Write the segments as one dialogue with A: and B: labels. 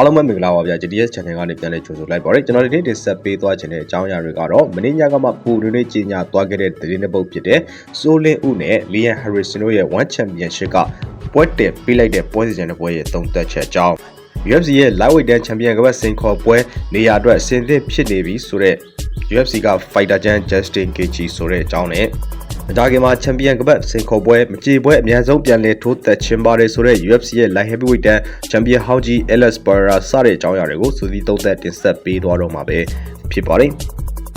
A: အားလုံးပဲမင်္ဂလာပါဗျာ GTS Channel ကနေပြန်လည်ကြိုဆိုလိုက်ပါရစေကျွန်တော်ဒီနေ့တင်ဆက်ပေးသွားခြင်းတဲ့အကြောင်းအရာတွေကတော့မင်းညကမှပူတွင်းကြီးညာသွားခဲ့တဲ့သတင်းတစ်ပုဒ်ဖြစ်တဲ့စိုးလင်းဦးနဲ့ Liam Harrison တို့ရဲ့ One Championship ကပွဲတက်ပေးလိုက်တဲ့ပွဲစဉ်တစ်ပွဲရဲ့သုံးသက်ချက်အကြောင်း UFC ရဲ့ Lightweight တန်းချန်ပီယံကပတ်စင်ခေါ်ပွဲနေရာအတွက်အဆင်သင့်ဖြစ်နေပြီဆိုတော့ UFC က Fighter Jan Justin Gaethje ဆိုတဲ့အကြောင်းနဲ့ မကြခင်မှာချန်ပီယံကပတ်စင်ခေါ်ပွဲမကြေပွဲအများဆုံးပြန်လည်ထိုးသက်ခြင်းပါတယ်ဆိုတော့ UFC ရဲ့ Light Heavyweight တန်းချန်ပီယံဟောင်းကြီး Alex Pereira စတဲ့အကြောင်းအရာတွေကိုစူးစီးသုံးသက်တင်ဆက်ပေးသွားတော့မှာပဲဖြစ်ပါတယ်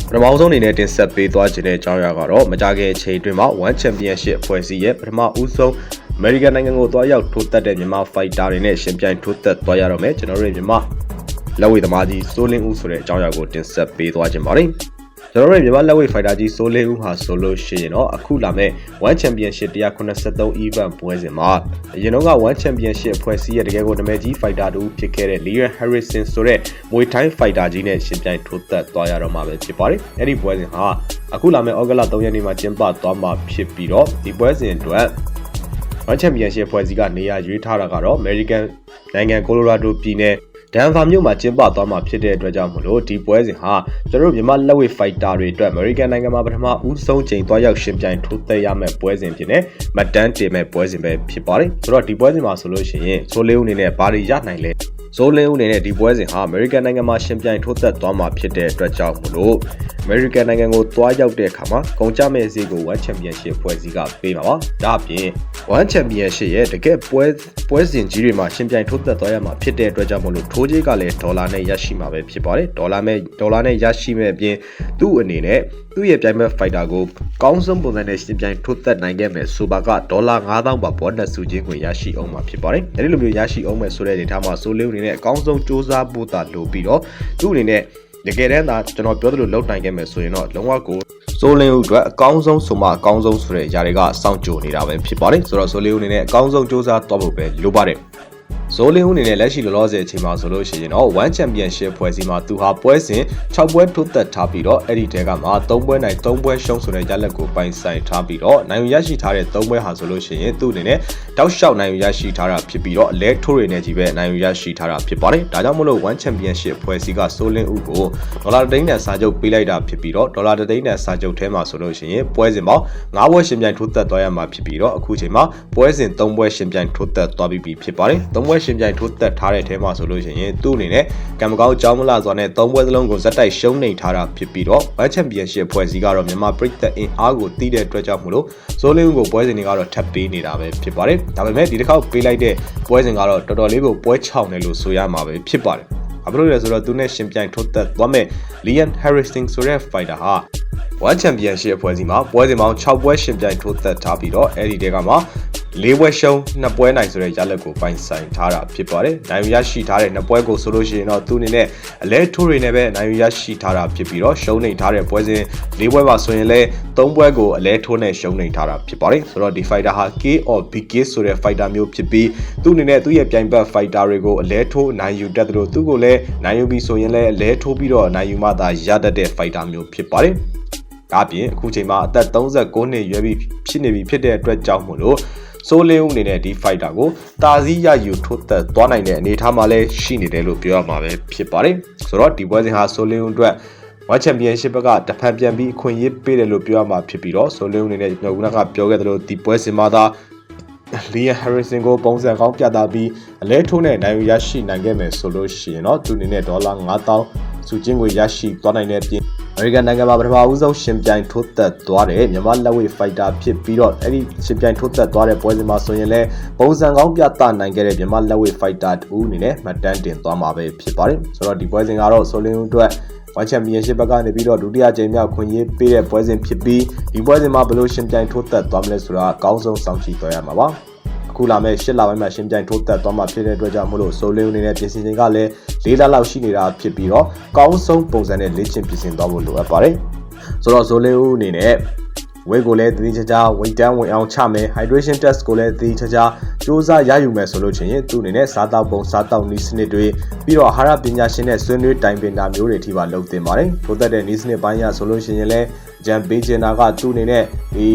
A: ပထမဆုံးအနေနဲ့တင်ဆက်ပေးသွားခြင်းတဲ့အကြောင်းအရာကတော့မကြခင်အချိန်အတွင်းမှာ One Championship ဖွဲ့စည်းရဲ့ပထမဦးဆုံး American နိုင်ငံကိုသွားရောက်ထိုးသက်တဲ့မြန်မာ fighter တွေနဲ့ရှင်ပြိုင်ထိုးသက်သွားရတော့မယ်ကျွန်တော်တို့မြန်မာလက်ဝဲသမားကြီးစိုးလင်းဦးဆိုတဲ့အကြောင်းအရာကိုတင်ဆက်ပေးသွားခြင်းပါတယ် ကျွန်တော်တို့မြန်မာလက်ဝဲ fighter ကြီးစိုးလင်းဦးဟာဆိုလို့ရှိရင်တော့အခုလာမဲ့ One Championship 183 event ပွဲစဉ်မှာအရင်တော့က One Championship ဖွဲ့စည်းရတကယ်ကိုနာမည်ကြီး fighter တူဖြစ်ခဲ့တဲ့ Liam Harrison ဆိုတဲ့မွေထိုင်း fighter ကြီးနဲ့ရှင်ပြိုင်ထိုးသက်သွားရတော့မှာပဲဖြစ်ပါတယ်အဲ့ဒီပွဲစဉ်ဟာအခုလာမဲ့ဩဂတ်လ3ရက်နေ့မှာကျင်းပသွားမှာဖြစ်ပြီးတော့ဒီပွဲစဉ်အတွက် One Championship ဖွဲ့စည်းကနေရာရွေးထားတာကတော့ American နိုင်ငံ Colorado ပြည်နယ် ဒန်ဗာမြို့မှာကျင်းပသွားမှာဖြစ်တဲ့အတွက်ကြောင့်မလို့ဒီပွဲစဉ်ဟာကျွန်တော်တို့မြန်မာလက်ဝဲ fighter တွေအတွက် American နိုင်ငံမှာပထမဦးဆုံးချိန်သွားရောက်ရှင်ပြိုင်ထိုးသက်ရမယ့်ပွဲစဉ်ဖြစ်နေမတန်းတင်မဲ့ပွဲစဉ်ပဲဖြစ်ပါတယ်ဆိုတော့ဒီပွဲစဉ်မှာဆိုလို့ရှိရင်ဆိုလေးဦးအနေနဲ့ဘာတွေရနိုင်လဲ ဇိုးလင်းဦးအနေနဲ့ဒီပွဲစဉ်ဟာ American နိုင်ငံမှာရှင်ပြိုင်ထိုးသက်သွားမှာဖြစ်တဲ့အတွက်ကြောင့်မလို့ American နိုင်ငံကိုသွားရောက်တဲ့အခါမှာကုန်ကြမဲ့ဈေးကို One Championship ဖွဲ့စည်းကပေးမှာပါ။ဒါအပြင် One Championship ရဲ့တကယ်ပွဲပွဲစဉ်ကြီးတွေမှာရှင်ပြိုင်ထိုးသက်သွားရမှာဖြစ်တဲ့အတွက်ကြောင့်မလို့ထိုးကြီးကလည်းဒေါ်လာနဲ့ရရှိမှာပဲဖြစ်ပါတယ်။ဒေါ်လာမဲ့ဒေါ်လာနဲ့ရရှိမဲ့အပြင်သူ့အနေနဲ့သူ့ရဲ့ပြိုင်မဲ့ fighter ကိုကောင်းဆုံးပုံစံနဲ့ရှင်ပြိုင်ထိုးသက်နိုင်ခဲ့မယ်ဆိုပါကဒေါ်လာ9000ပါဘောနက်စုချင်းကိုရရှိအောင်မှာဖြစ်ပါတယ်။အဲဒီလိုမျိုးရရှိအောင်မယ်ဆိုတဲ့ဒေတာမှာဆိုလေးအနေနဲ့အကောင်းဆုံးစူးစမ်းဖို့တာလိုပြီးတော့သူ့အနေနဲ့တကယ်တမ်းသာကျွန်တော်ပြောသလိုလောက်နိုင်ခဲ့မယ်ဆိုရင်တော့လုံးဝကိုစိုးလင်းဦးအတွက်အကောင်းဆုံးဆိုမှအကောင်းဆုံးဆိုတဲ့ຢာတွေကစောင့်ကြိုနေတာပဲဖြစ်ပါတယ်ဆိုတော့စိုးလင်းဦးအနေနဲ့အကောင်းဆုံးစူးစမ်းသွားဖို့ပဲလိုပါတယ် ဇိုးလင်းဦးအနေနဲ့လက်ရှိလောလောဆယ်အချိန်မှာဆိုလို့ရှိရင်တော့ One Championship ဖွဲ့စည်းမှာသူဟာပွဲစဉ်6ပွဲထိုးသက်ထားပြီးတော့အဲ့ဒီတဲကမှာ3ပွဲနိုင်3ပွဲရှုံးဆိုတဲ့ရလက်ကိုပိုင်ဆိုင်ထားပြီးတော့နိုင်ရရှိထားတဲ့3ပွဲဟာဆိုလို့ရှိရင်သူ့အနေနဲ့တောက်လျှောက်နိုင်ရရှိထားတာဖြစ်ပြီးတော့အလဲထိုးတွေနဲ့ကြီးပဲနိုင်ရရှိထားတာဖြစ်ပါတယ်ဒါကြောင့်မလို့ One Championship ဖွဲ့စည်းကဆိုးလင်းဦးကိုဒေါ်လာတိန်းနဲ့စာချုပ်ပေးလိုက်တာဖြစ်ပြီးတော့ဒေါ်လာတိန်းနဲ့စာချုပ်ထဲမှာဆိုလို့ရှိရင်ပွဲစဉ်ပေါင်း9ပွဲရှင်ပြိုင်ထိုးသက်သွားရမှာဖြစ်ပြီးတော့အခုချိန်မှာပွဲစဉ်3ပွဲရှင်ပြိုင်ထိုးသက်သွားပြီးပြီဖြစ်ပါတယ်3ပွဲရှင်ပြိုင်ထိုးသက်ထားတဲ့ထဲမှာဆိုလို့ရှိရင်သူ့အနေနဲ့ကံမကောင်းကြောင်းမလာစွာနဲ့3ပွဲစလုံးကိုဇက်တိုက်ရှုံးနေထားတာဖြစ်ပြီးတော့ World Championship ဖွဲ့စည်းကတော့မြန်မာပြည်သက်အင်အားကိုတီးတဲ့အတွက်ကြောင့်မလို့ဇိုးလင်းဦးကိုပွဲစဉ်တွေကတော့ထပ်ပေးနေတာပဲဖြစ်ပါတယ်ဒါပေမဲ့ဒီတစ်ခေါက်ပေးလိုက်တဲ့ပွဲစဉ်ကတော့တော်တော်လေးကိုပွဲချောင်တယ်လို့ဆိုရမှာပဲဖြစ်ပါတယ်ဘာဖြစ်လို့လဲဆိုတော့သူနဲ့ရှင်ပြိုင်ထိုးသက်သွားမဲ့ Liam Harrison ဆိုတဲ့ fighter ဟာ One Championship အဖွဲ့အစည်းမှာပွဲစဉ်ပေါင်း6ပွဲရှင်ပြိုင်ထိုးသက်ထားပြီးတော့အဲ့ဒီတဲကမှာ၄ပွဲရှုံး2ပွဲနိုင်ဆိုတဲ့ရလဒ်ကိုပိုင်ဆိုင်ထားတာဖြစ်ပါတယ်။နိုင်ရရှိထားတဲ့2ပွဲကိုဆိုလို့ရှိရင်တော့သူအနေနဲ့အလဲထိုးတွေနဲ့ပဲနိုင်ရရှိထားတာဖြစ်ပြီးတော့ရှုံးနေထားတဲ့ပွဲစဉ်၄ပွဲပါဆိုရင်လည်း3ပွဲကိုအလဲထိုးနဲ့ရှုံးနေထားတာဖြစ်ပါတယ်။ဆိုတော့ဒီ fighter ဟာ K or BK ဆိုတဲ့ fighter မျိုးဖြစ်ပြီးသူအနေနဲ့သူ့ရဲ့ပြိုင်ဘက် fighter တွေကိုအလဲထိုးနိုင်ယူတတ်တယ်လို့သူ့ကိုလည်းနိုင်ယူပြီးဆိုရင်လည်းအလဲထိုးပြီးတော့နိုင်ယူမှသာရတတ်တဲ့ fighter မျိုးဖြစ်ပါတယ်။ ဒါပြင်အခုချိန်မှာအသက်39နှစ်ရွယ်ပြီးဖြစ်နေပြီဖြစ်တဲ့အတွက်ကြောင့်မို့လို့ဆိုလင်းဦးအနေနဲ့ဒီ fighter ကိုတာစည်းရယူထိုးသက်သွားနိုင်တဲ့အနေအထားမှာလည်းရှိနေတယ်လို့ပြောရမှာပဲဖြစ်ပါတယ်ဆိုတော့ဒီပွဲစဉ်ဟာဆိုလင်းဦးအတွက် World Championship ကတဖန်ပြန်ပြီးအခွင့်အရေးပေးတယ်လို့ပြောရမှာဖြစ်ပြီးတော့ဆိုလင်းဦးအနေနဲ့ကျွန်တော်ကပြောခဲ့သလိုဒီပွဲစဉ်မှာသာ Liam Harrison ကိုပုံစံကောင်းပြသပြီးအလဲထိုးနဲ့နိုင်ယူရရှိနိုင်ခဲ့မယ်ဆိုလို့ရှိရင်တော့သူအနေနဲ့ဒေါ်လာ9000စုချင်းကိုရရှိသွားနိုင်တဲ့ပြင် American နိုင်ငံမှာပထမဦးဆုံးရှင်ပြိုင်ထိုးသက်သွားတဲ့မြန်မာလက်ဝဲ fighter ဖြစ်ပြီးတော့အဲ့ဒီရှင်ပြိုင်ထိုးသက်သွားတဲ့ပွဲစဉ်မှာဆိုရင်လည်းပုံစံကောင်းပြသနိုင်ခဲ့တဲ့မြန်မာလက်ဝဲ fighter တူအနေနဲ့မှတ်တမ်းတင်သွားမှာပဲဖြစ်ပါတယ်ဆိုတော့ဒီပွဲစဉ်ကတော့ဆိုလင်းအတွက် One Championship ဘက်ကနေပြီးတော့ဒုတိယကြိမ်မြောက်ခွင့်ရေးပေးတဲ့ပွဲစဉ်ဖြစ်ပြီးဒီပွဲစဉ်မှာဘယ်လိုရှင်ပြိုင်ထိုးသက်သွားမလဲဆိုတာအကောင်းဆုံးစောင့်ကြည့်သွားရမှာပါ အခုလာမဲ့၈လပိုင်းမှာရှင်ပြိုင်ထိုးသက်သွားမှာဖြစ်တဲ့အတွက်ကြောင့်မလို့ဆိုလင်းအနေနဲ့ပြင်ဆင်ချိန်ကလည်း၄လလောက်ရှိနေတာဖြစ်ပြီးတော့ကောင်းဆုံးပုံစံနဲ့လေ့ကျင့်ပြင်ဆင်သွားဖို့လိုအပ်ပါတယ်ဆိုတော့ဆိုလင်းဦးအနေနဲ့ ဝိတ်ကိုလည်းတည်တည်ချာချာဝိတ်တန်းဝင်အောင်ချမယ် hydration test ကိုလည်းတည်တည်ချာချာစူးစမ်းရယူမယ်ဆိုလို့ချင်းရင်သူ့အနေနဲ့စားတောက်ပုံစားတောက်နည်းစနစ်တွေပြီးတော့အာဟာရပညာရှင်နဲ့ဆွေးနွေးတိုင်ပင်တာမျိုးတွေထိပါလုပ်တင်ပါတယ်ထို့သက်တဲ့နည်းစနစ်ပိုင်းရဆိုလို့ရှိရင်လည်းဂျမ်ပေးချင်တာကသူ့အနေနဲ့ဒီ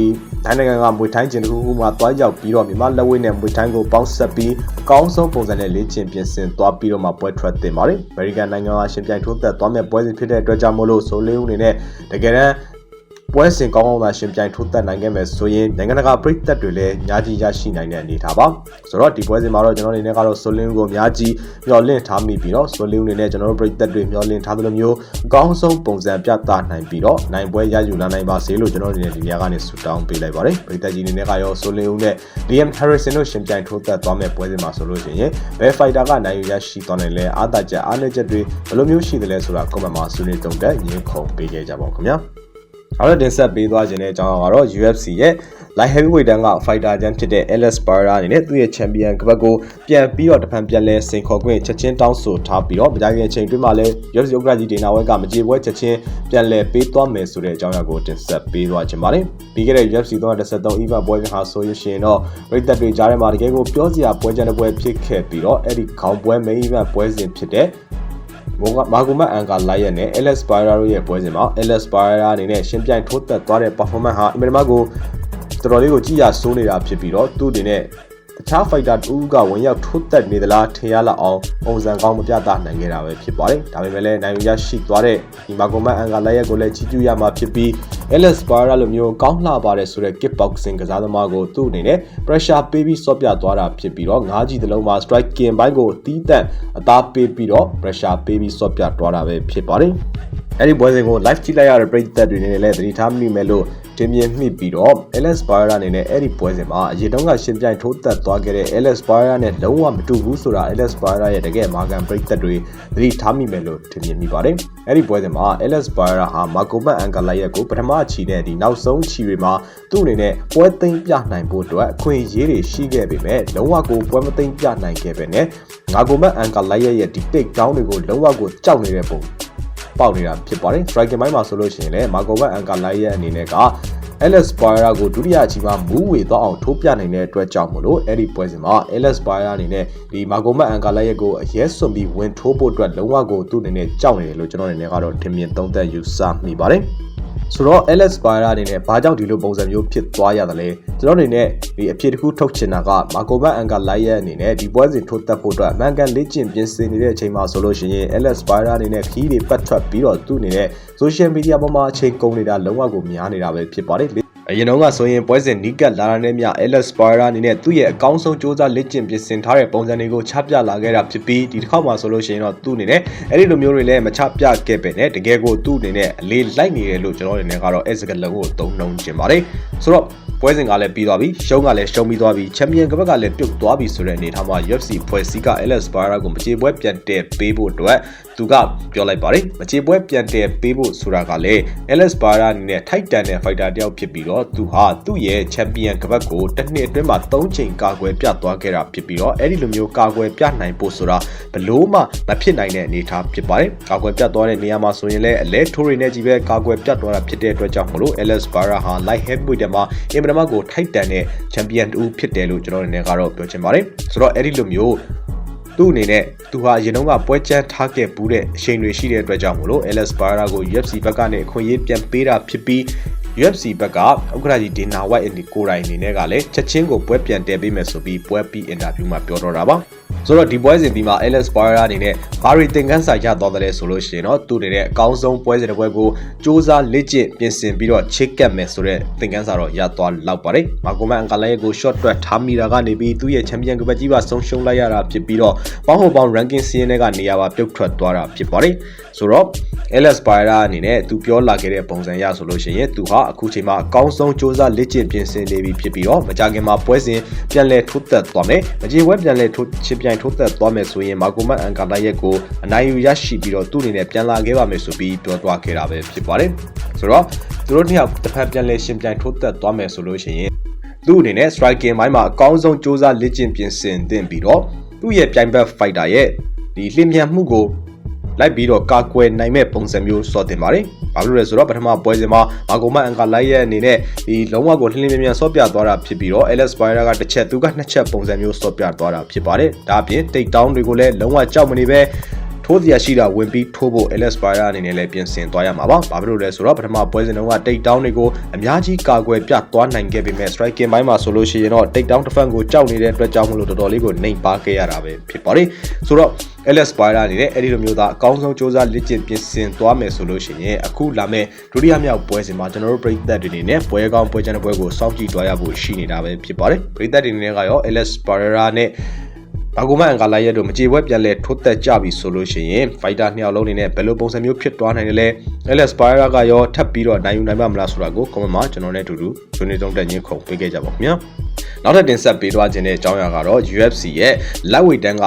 A: ထိုင်းနိုင်ငံကမွေထိုင်းကျင်တစ်ခုခုမှတွားရောက်ပြီးတော့မြန်မာလက်ဝဲနဲ့မွေထိုင်းကိုပေါင်းဆက်ပြီးအကောင်းဆုံးပုံစံနဲ့လေ့ကျင့်ပြင်ဆင်သွားပြီးတော့မှပွဲထွက်တင်ပါတယ်။ American နိုင်ငံကရှင်ပြိုင်ထိုးသက်သွားမဲ့ပွဲစဉ်ဖြစ်တဲ့အတွက်ကြောင့်မို့လို့ဆိုလေးဦးအနေနဲ့တကယ်တမ်း ပွဲစဉ်ကောင်းကောင်းသာရှင်ပြိုင်ထိုးသက်နိုင်ခဲ့မယ်ဆိုရင်နိုင်ငံတကာပြည်သက်တွေလည်းညာကြီးရရှိနိုင်တဲ့အနေအထားပါဆိုတော့ဒီပွဲစဉ်မှာတော့ကျွန်တော်အနေနဲ့ကတော့ဆိုလင်းကိုအများကြီးမျှော်လင့်ထားမိပြီးတော့ဆိုလင်းအနေနဲ့ကျွန်တော်တို့ပြည်သက်တွေမျှော်လင့်ထားသလိုမျိုးအကောင်းဆုံးပုံစံပြသနိုင်ပြီးတော့နိုင်ပွဲရယူလာနိုင်ပါစေလို့ကျွန်တော်အနေနဲ့ဒီနေရာကနေဆုတောင်းပေးလိုက်ပါတယ်ပြည်သက်ကြီးအနေနဲ့ကရောဆိုလင်းဦးနဲ့ Liam Harrison တို့ရှင်ပြိုင်ထိုးသက်သွားမဲ့ပွဲစဉ်မှာဆိုလို့ရှိရင်ဘယ်ဖိုက်တာကနိုင်ယူရရှိသွားနိုင်လဲအားသာချက်အားနည်းချက်တွေဘယ်လိုမျိုးရှိသလဲဆိုတာ comment မှာဆွေးနွေးတုံ့တက်ညှင်းခုန်ပေးခဲ့ကြပါဦးခင်ဗျာ အဲ့တော့တင်ဆက်ပေးသွားခြင်းတဲ့အကြောင်းကတော့ UFC ရဲ့ light heavyweight တန်းက fighter ချမ်းဖြစ်တဲ့ Alex Pereira အနေနဲ့သူ့ရဲ့ champion ကပတ်ကိုပြန်ပြီးတော့တဖန်ပြန်လဲစိန်ခေါ်ခွင့်ချက်ချင်းတောင်းဆိုထားပြီးတော့မကြခင်အချိန်တွင်းမှာလည်း UFC ဥက္ကဋ္ဌကြီးဒေနာဝက်ကမကြေပွဲချက်ချင်းပြန်လဲပေးသွားမယ်ဆိုတဲ့အကြောင်းအရာကိုတင်ဆက်ပေးသွားခြင်းပါတယ်ပြီးခဲ့တဲ့ UFC 313 event ပွဲစဉ်ဟာဆိုရင်တော့ရိတ်သက်တွေကြားထဲမှာတကယ်ကိုပြောစရာပွဲကြတဲ့ပွဲဖြစ်ခဲ့ပြီးတော့အဲ့ဒီခေါင်းပွဲ main event ပွဲစဉ်ဖြစ်တဲ့ မာဂိုမတ်အန်ကာလိုက်ရနဲ့ Alex Pereira တို့ရဲ့ပွဲစဉ်မှာ Alex Pereira အနေနဲ့ရှင်ပြိုင်ထိုးသက်သွားတဲ့ performance ဟာအင်မတန်ကိုတော်တော်လေးကိုကြည်ရဆိုးနေတာဖြစ်ပြီးတော့သူ့အနေနဲ့ တခြား fighter တူကဝင်ရောက်ထိုးသက်နေသလားထင်ရလောက်အောင်ပုံစံကောင်းမပြသနိုင်ခဲ့တာပဲဖြစ်ပါတယ်။ဒါပေမဲ့လည်းနိုင်ရရှိသွားတဲ့ဒီမာဂိုမတ်အန်ကာလိုက်ရက်ကိုလည်းချီးကျူးရမှာဖြစ်ပြီး Alex Pereira လိုမျိုးကောင်းလှပါတယ်ဆိုတဲ့ kickboxing ကစားသမားကိုသူ့အနေနဲ့ pressure ပေးပြီးစော့ပြသွားတာဖြစ်ပြီးတော့ငါးကြီးတစ်လုံးမှာ striking ဘိုင်းကိုတီးတန့်အသားပေးပြီးတော့ pressure ပေးပြီးစော့ပြသွားတာပဲဖြစ်ပါတယ်။ အဲ့ဒီပွဲစဉ်ကို live ကြည့်လိုက်ရတဲ့ပရိသတ်တွေနေလည်းသတိထားမိမယ်လို့တင်ပြမိပြီးတော့ Alex Pereira အနေနဲ့အဲ့ဒီပွဲစဉ်မှာအရင်တုန်းကရှင်ပြိုင်ထိုးသက်သွားခဲ့တဲ့ Alex Pereira နဲ့လုံးဝမတူဘူးဆိုတာ Alex Pereira ရဲ့တကယ်မာကန်ပရိသတ်တွေသတိထားမိမယ်လို့တင်ပြမိပါတယ်။အဲ့ဒီပွဲစဉ်မှာ Alex Pereira ဟာမာကိုမတ်အန်ကာလိုက်ရဲ့ကိုပထမအချီနဲ့ဒီနောက်ဆုံးချီတွေမှာသူ့အနေနဲ့ပွဲသိမ်းပြနိုင်ဖို့အတွက်အခွင့်အရေးတွေရှိခဲ့ပေမဲ့လုံးဝကိုပွဲမသိမ်းပြနိုင်ခဲ့ပဲနဲ့ငါကိုမတ်အန်ကာလိုက်ရဲ့ဒီ take down တွေကိုလုံးဝကိုကြောက်နေတဲ့ပုံ ပေါက်နေတာဖြစ်ပါတယ် striking ဘိုင်းမှာဆိုလို့ရှိရင်လည်းမာကိုဘတ်အန်ကာလိုက်ရဲ့အနေနဲ့က Alex Pereira ကိုဒုတိယအချီမှာမူးဝေသွားအောင်ထိုးပြနိုင်တဲ့အတွက်ကြောင့်မလို့အဲ့ဒီပွဲစဉ်မှာ Alex Pereira အနေနဲ့ဒီမာကိုမတ်အန်ကာလိုက်ရဲ့ကိုအရဲစွန်ပြီးဝင်ထိုးဖို့အတွက်လုံးဝကိုသူ့အနေနဲ့ကြောက်နေတယ်လို့ကျွန်တော်အနေနဲ့ကတော့ထင်မြင်သုံးသပ်ယူဆမိပါတယ် ဆိုတော့ Alex Pereira အနေနဲ့ဘာကြောင့်ဒီလိုပုံစံမျိုးဖြစ်သွားရသလဲကျွန်တော်အနေနဲ့ဒီအဖြစ်တစ်ခုထုတ်ချင်တာကမာကိုဘတ်အန်ကာလိုက်ရဲ့အနေနဲ့ဒီပွဲစဉ်ထိုးတက်ဖို့အတွက်အမှန်ကန်လေ့ကျင့်ပြင်ဆင်နေတဲ့အချိန်မှာဆိုလို့ရှိရင် Alex Pereira အနေနဲ့ခီးတွေပတ်ထွက်ပြီးတော့သူ့အနေနဲ့ social media ပေါ်မှာအချိန်ကုန်နေတာလုံးဝကိုများနေတာပဲဖြစ်ပါတယ် အရင်တော့ကဆိုရင်ပွဲစဉ်နီးကပ်လာတာနဲ့မြ Alex Pereira အနေနဲ့သူ့ရဲ့အကောင်းဆုံးစ조사လက်ကျင့်ပြင်ဆင်ထားတဲ့ပုံစံတွေကိုချပြလာခဲ့တာဖြစ်ပြီးဒီတစ်ခေါက်မှာဆိုလို့ရှိရင်တော့သူ့အနေနဲ့အဲ့ဒီလိုမျိုးတွေလည်းမချပြခဲ့ပဲနဲ့တကယ်ကိုသူ့အနေနဲ့အလေးလိုက်နေတယ်လို့ကျွန်တော်အနေနဲ့ကတော့အဲ့စကလုံးကိုသုံးနှုံကျင်ပါတယ်ဆိုတော့ပွဲစဉ်ကလည်းပြီးသွားပြီရှုံးကလည်းရှုံးပြီးသွားပြီချန်ပီယံကပတ်ကလည်းပြုတ်သွားပြီဆိုတဲ့အနေထားမှာ UFC ဖွဲ့စည်းက Alex Pereira ကိုမကြေပွဲပြန်တည်ပေးဖို့အတွက် သူကပြောလိုက်ပါတယ်မကြေပွဲပြန်တည်ပေးဖို့ဆိုတာကလည်း Alex Pereira အနေနဲ့ထိုက်တန်တဲ့ fighter တယောက်ဖြစ်ပြီးတော့သူဟာသူ့ရဲ့ချန်ပီယံကပတ်ကိုတစ်နှစ်အတွင်းမှာ၃ချိန်ကာကွယ်ပြသွားခဲ့တာဖြစ်ပြီးတော့အဲ့ဒီလိုမျိုးကာကွယ်ပြနိုင်ဖို့ဆိုတာဘလို့မှမဖြစ်နိုင်တဲ့အနေအထားဖြစ်ပါတယ်ကာကွယ်ပြသွားတဲ့နေရာမှာဆိုရင်လည်းအလဲထိုးတွေနဲ့ကြီးပဲကာကွယ်ပြသွားတာဖြစ်တဲ့အတွက်ကြောင့်မလို့ Alex Pereira ဟာ light heavyweight မှာအင်မတန်ကိုထိုက်တန်တဲ့ချန်ပီယံတူဖြစ်တယ်လို့ကျွန်တော်အနေနဲ့ကတော့ပြောချင်ပါတယ်ဆိုတော့အဲ့ဒီလိုမျိုး သူ့အနေနဲ့သူဟာအရင်တုန်းကပွဲချမ်းထားခဲ့ဘူးတဲ့အချိန်တွေရှိတဲ့အတွက်ကြောင့်မလို့ Alex Pereira ကို UFC ဘက်ကနေအခွင့်အရေးပြန်ပေးတာဖြစ်ပြီး UFC ဘက်ကဥက္ကဋ္ဌကြီးဒေနာဝိုက်အန်ဒီကိုရိုင်အနေနဲ့ကလည်းချက်ချင်းကိုပွဲပြန်တည်ပေးမယ်ဆိုပြီးပွဲပြီးအင်တာဗျူးမှာပြောတော့တာပါ ဆိုတော့ဒီပွဲစဉ်ဒီမှာ Alex Pereira အနေနဲ့ဘာရီသင်ခန်းစာရသွားတယ်ဆိုလို့ရှိရင်တော့သူ့အနေနဲ့အကောင်းဆုံးပွဲစဉ်တစ်ပွဲကိုစူးစမ်းလေ့ကျင့်ပြင်ဆင်ပြီးတော့ချစ်ကပ်မယ်ဆိုတဲ့သင်ခန်းစာတော့ရသွားလောက်ပါတယ်။မာကိုမန်အန်ကလည်းကို short တွက်ထားမိတာကနေပြီးသူ့ရဲ့ချန်ပီယံကပတ်ကြီးပါဆုံးရှုံးလိုက်ရတာဖြစ်ပြီးတော့ပေါင်းဟိုပေါင်း ranking စီးရင်တွေကနေရာပါပြုတ်ထွက်သွားတာဖြစ်ပါတယ်။ဆိုတော့ Alex Pereira အနေနဲ့သူပြောလာခဲ့တဲ့ပုံစံရဆိုလို့ရှိရင်သူဟာအခုချိန်မှာအကောင်းဆုံးစူးစမ်းလေ့ကျင့်ပြင်ဆင်နေပြီဖြစ်ပြီးတော့မကြခင်မှာပွဲစဉ်ပြန်လည်ထိုးသက်သွားမယ်။မကြေဝဲပြန်လည်ထိုးချစ်ပြိုင်ထိုးသက်သွားမယ်ဆိုရင်မာကိုမတ်အန်ကာလာရက်ကိုအနိုင်ယူရရှိပြီးတော့သူ့အနေနဲ့ပြန်လာခဲ့ပါမယ်ဆိုပြီးပြောသွားခဲ့တာပဲဖြစ်ပါတယ်ဆိုတော့သူတို့နှစ်ယောက်တစ်ဖက်ပြန်လဲရှင်ပြိုင်ထိုးသက်သွားမယ်ဆိုလို့ရှိရင်သူ့အနေနဲ့ striking ဘိုင်းမှာအကောင်းဆုံးစ조사လေ့ကျင့်ပြင်ဆင်သင့်ပြီးတော့သူ့ရဲ့ပြိုင်ဘက် fighter ရဲ့ဒီလျင်မြန်မှုကို လိုက်ပြီးတော့ကာကွယ်နိုင်မဲ့ပုံစံမျိုးစောတင်ပါတယ်။ဘာလို့လဲဆိုတော့ပထမပွဲစဉ်မှာမာကိုမအန်ကာလိုက်ရဲ့အနေနဲ့ဒီလုံးဝကိုလှင်းလင်းမြန်မြန်စောပြသွားတာဖြစ်ပြီးတော့ Alex Pereira ကတစ်ချက်သူကနှစ်ချက်ပုံစံမျိုးစောပြသွားတာဖြစ်ပါတယ်။ဒါအပြင်တိတ်တောင်းတွေကိုလည်းလုံးဝကြောက်မနေပဲ ထိုးစရာရှိတာဝင်ပြီးထိုးဖို့ LS Spire အနေနဲ့လည်းပြင်ဆင်သွားရမှာပါဘာဖြစ်လို့လဲဆိုတော့ပထမပွဲစဉ်တုန်းကတိတ်တောင်းတွေကိုအများကြီးကာကွယ်ပြသွားနိုင်ခဲ့ပေမဲ့ striking ဘိုင်းမှာဆိုလို့ရှိရင်တော့တိတ်တောင်းတစ်ဖက်ကိုကြောက်နေတဲ့အတွက်ကြောင့်မလို့တော်တော်လေးကိုနှိမ်ပါခဲ့ရတာပဲဖြစ်ပါတယ်ဆိုတော့ LS Spire အနေနဲ့အဲ့ဒီလိုမျိုးသားအကောင်းဆုံးစ조사လက်ကျင့်ပြင်ဆင်သွားမယ်ဆိုလို့ရှိရင်အခုလာမယ့်ဒုတိယမြောက်ပွဲစဉ်မှာကျွန်တော်တို့ပြည်သက်တွေအနေနဲ့ပွဲကောင်းပွဲချမ်းတဲ့ပွဲကိုစောင့်ကြည့်သွားရဖို့ရှိနေတာပဲဖြစ်ပါတယ်ပြည်သက်တွေအနေနဲ့ကရော LS Spire နဲ့ ဘာကူမန်အင်္ဂါလာရက်တို့မကြေပွဲပြန်လဲထိုးသက်ကြပြီဆိုလို့ရှိရင် fighter နှစ်ယောက်လုံးအနေနဲ့ဘယ်လိုပုံစံမျိုးဖြစ်သွားနိုင်တယ်လဲ LS Spire ကရောထပ်ပြီးတော့နိုင်ယူနိုင်ပါမလားဆိုတာကို comment မှာကျွန်တော်နဲ့အတူတူဆွေးနွေးသုံးသပ်ညှင်းခုန်ပေးခဲ့ကြပါဦးခင်ဗျာနောက်ထပ်တင်ဆက်ပေးသွားခြင်းတဲ့အကြောင်းအရာကတော့ UFC ရဲ့ lightweight တန်းက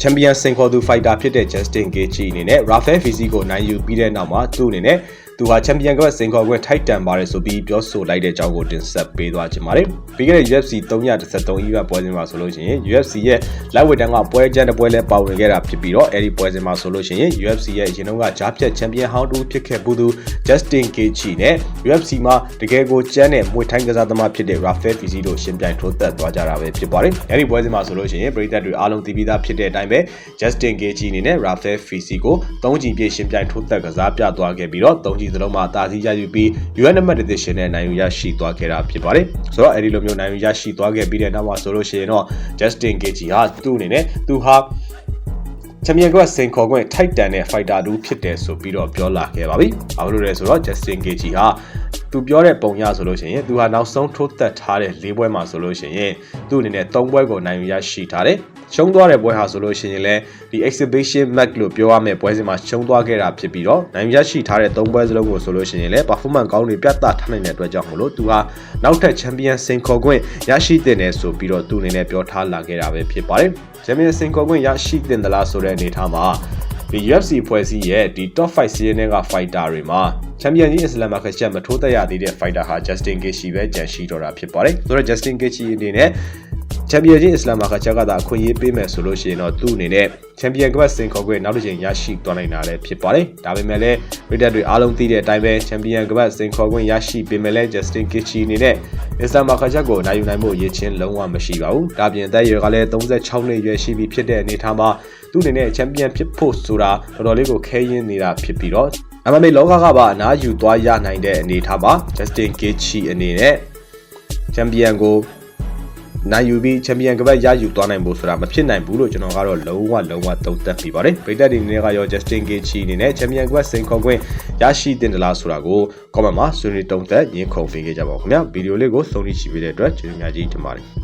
A: ချန်ပီယံစင်ခေါ်သူဖိုက်တာဖြစ်တဲ့ Justin Gaethje အနေနဲ့ Rafael Fiziev ကိုနိုင်ယူပြီးတဲ့နောက်မှာသူ့အနေနဲ့ သူဟာချန်ပီယံကစင်ခေါ်ခွင့်ထိုက်တန်ပါတယ်ဆိုပြီးပြောဆိုလိုက်တဲ့အကြောင်းကိုတင်ဆက်ပေးသွားချင်ပါတယ်။ပြီးခဲ့တဲ့ UFC 313 event ပွဲစဉ်မှာဆိုလို့ရှိရင် UFC ရဲ့ lightweight တန်းကပွဲချမ်းတစ်ပွဲလဲပါဝင်ခဲ့တာဖြစ်ပြီးတော့အဲဒီပွဲစဉ်မှာဆိုလို့ရှိရင် UFC ရဲ့အရင်တုန်းကဂျားဖြတ်ချန်ပီယံဟောင်းတူဖြစ်ခဲ့ဘူးသူ Justin Gaethje နဲ့ UFC မှာတကယ်ကိုကျန်းတဲ့မွေထိုင်းကစားသမားဖြစ်တဲ့ Rafael Fiziev တို့ရှင်ပြိုင်ထိုးသက်သွားကြတာပဲဖြစ်ပါတယ်။အဲဒီပွဲစဉ်မှာဆိုလို့ရှိရင်ပရိသတ်တွေအားလုံးသိပြီးသားဖြစ်တဲ့အတိုင်းပဲ Justin Gaethje အနေနဲ့ Rafael Fiziev ကို၃ချီပြည့်ရှင်ပြိုင်ထိုးသက်ကစားပြသွားခဲ့ပြီးတော့၃ချီစလုံးမှာတာစီရယူပြီး UN နံပါတ် decision နဲ့နိုင်ယူရရှိသွားခဲ့တာဖြစ်ပါတယ်။ဆိုတော့အဲဒီလိုမျိုးနိုင်ယူရရှိသွားခဲ့ပြီးတဲ့နောက်မှာဆိုလို့ရှိရင်တော့ Justin Gaethje ဟာသူ့အနေနဲ့သူဟာ ချန်ပီယံကစင်ခေါ်ခွင့်ထိုက်တန်တဲ့ fighter တူဖြစ်တယ်ဆိုပြီးတော့ပြောလာခဲ့ပါပြီ။ဘာလို့လဲဆိုတော့ Justin Gaethje ဟာသူပြောတဲ့ပုံရဆိုလို့ရှိရင်သူဟာနောက်ဆုံးထိုးသက်ထားတဲ့၄ပွဲမှာဆိုလို့ရှိရင်သူ့အနေနဲ့၃ပွဲကိုနိုင်ယူရရှိထားတယ်။ရှုံးသွားတဲ့ပွဲဟာဆိုလို့ရှိရင်လည်းဒီ exhibition match လို့ပြောရမယ့်ပွဲစဉ်မှာရှုံးသွားခဲ့တာဖြစ်ပြီးတော့နိုင်ယူရရှိထားတဲ့၃ပွဲစလုံးကိုဆိုလို့ရှိရင်လည်း performance ကောင်းတွေပြသထားနိုင်တဲ့အတွက်ကြောင့်မလို့သူဟာနောက်ထပ် champion စင်ခေါ်ခွင့်ရရှိတဲ့နယ်ဆိုပြီးတော့သူ့အနေနဲ့ပြောထားလာခဲ့တာပဲဖြစ်ပါတယ်။ champion စင်ခေါ်ခွင့်ရရှိတဲ့သလားဆိုတဲ့အနေအထားမှာဒီ UFC ဖွဲ့စည်းရဲ့ဒီ top 5စီးရဲက fighter တွေမှာချန်ပီယံကြီးအစ္စလာမ်မာခက်ချက်မထိုးသက်ရသေးတဲ့ fighter ဟာ Justin Gaethje ပဲကြံရှိတော့တာဖြစ်ပါတယ်။ဆိုတော့ Justin Gaethje အနေနဲ့ ချန်ပီယံကြီးအစ္စလာမ်မာခက်ချက်ကသာအခွင့်အရေးပေးမယ်ဆိုလို့ရှိရင်တော့သူ့အနေနဲ့ချန်ပီယံကပတ်စင်ခေါ်ခွင့်နောက်တစ်ချိန်ရရှိသွားနိုင်တာလည်းဖြစ်ပါတယ်။ဒါပေမဲ့လည်းရိတက်တွေအားလုံးသိတဲ့အတိုင်းပဲချန်ပီယံကပတ်စင်ခေါ်ခွင့်ရရှိပေမဲ့လည်း Justin Gaethje အနေနဲ့အစ္စလာမ်မာခက်ချက်ကိုနိုင်ယူနိုင်ဖို့ရည်ချင်းလုံးဝမရှိပါဘူး။ဒါပြင်အသက်အရွယ်ကလည်း36နှစ်အရွယ်ရှိပြီဖြစ်တဲ့အနေအထားမှာသူ့အနေနဲ့ချန်ပီယံဖြစ်ဖို့ဆိုတာတော်တော်လေးကိုခဲယဉ်နေတာဖြစ်ပြီးတော့အမမေလောကကပါအနားယူသွားရနိုင်တဲ့အနေအထားမှာ Justin Gaethje အနေနဲ့ချန်ပီယံကို နိုင်ယူပြီးချန်ပီယံကပတ်ရယူသွားနိုင်ဖို့ဆိုတာမဖြစ်နိုင်ဘူးလို့ကျွန်တော်ကတော့လုံးဝလုံးဝသုံးသပ်ပြီးပါတယ်။ပြည်သက်တွေအနေနဲ့ကရော Justin Gaethje အနေနဲ့ချန်ပီယံကပတ်စင်ခေါ်ခွင့်ရရှိတင်တယ်လားဆိုတာကို comment မှာဆွေးနွေးတုံးသက်ညှင်းခုန်ပေးခဲ့ကြပါဦးခင်ဗျာ။ဗီဒီယိုလေးကိုဆုံးဖြတ်ကြည့်ပေးတဲ့အတွက်ကျေးဇူးများကြီးတင်ပါတယ်။